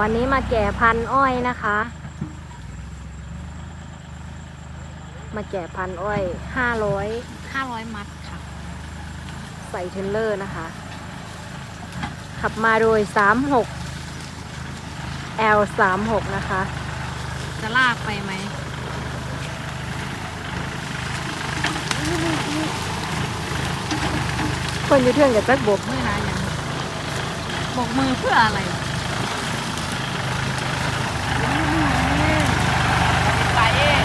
วันนี้มาแก่พันธุ์อ้อยนะคะ มาแก่พันธุ์อ้อยห้าร้อย500มัดค่ะ ใส่เทรลเลอร์นะคะ ขับมาโดย36 L 36นะคะ จะลากไปไหมคนอยู่เทื่องกับจักบบมือนะอย่างบอกมือเพื่ออะไรไปเอง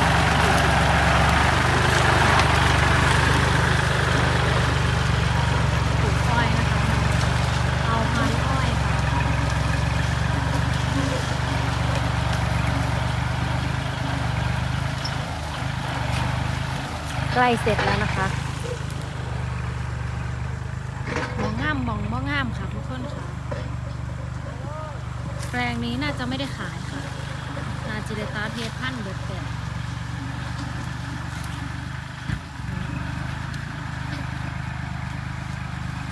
ปลูกอ้อยนะคะ เอาพันธุ์อ้อยค่ะ ใกล้เสร็จแล้วนะคะมองงามมองบ่งามค่ะทุกคนค่ะ แปลงนี้น่าจะไม่ได้ขายค่ะ นาจิเดตาเทศพันธุ์เบิดแต่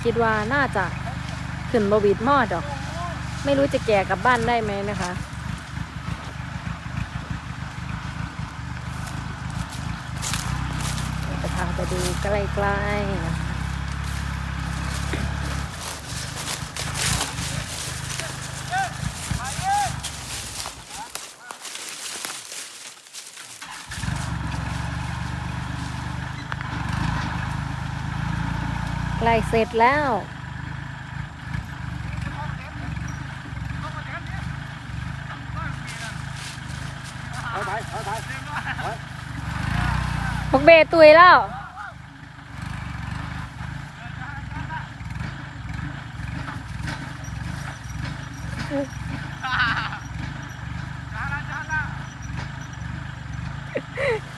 คิดว่าน่าจะขึ้นบวิดมอดดอก ไม่รู้จะแก่กลับบ้านได้ไหมนะคะ จะพาไปดูใกล้ๆนะคะใกล้เสร็จแล้วไปไปไปไปพวกเบตุยแล้ว झाला झाला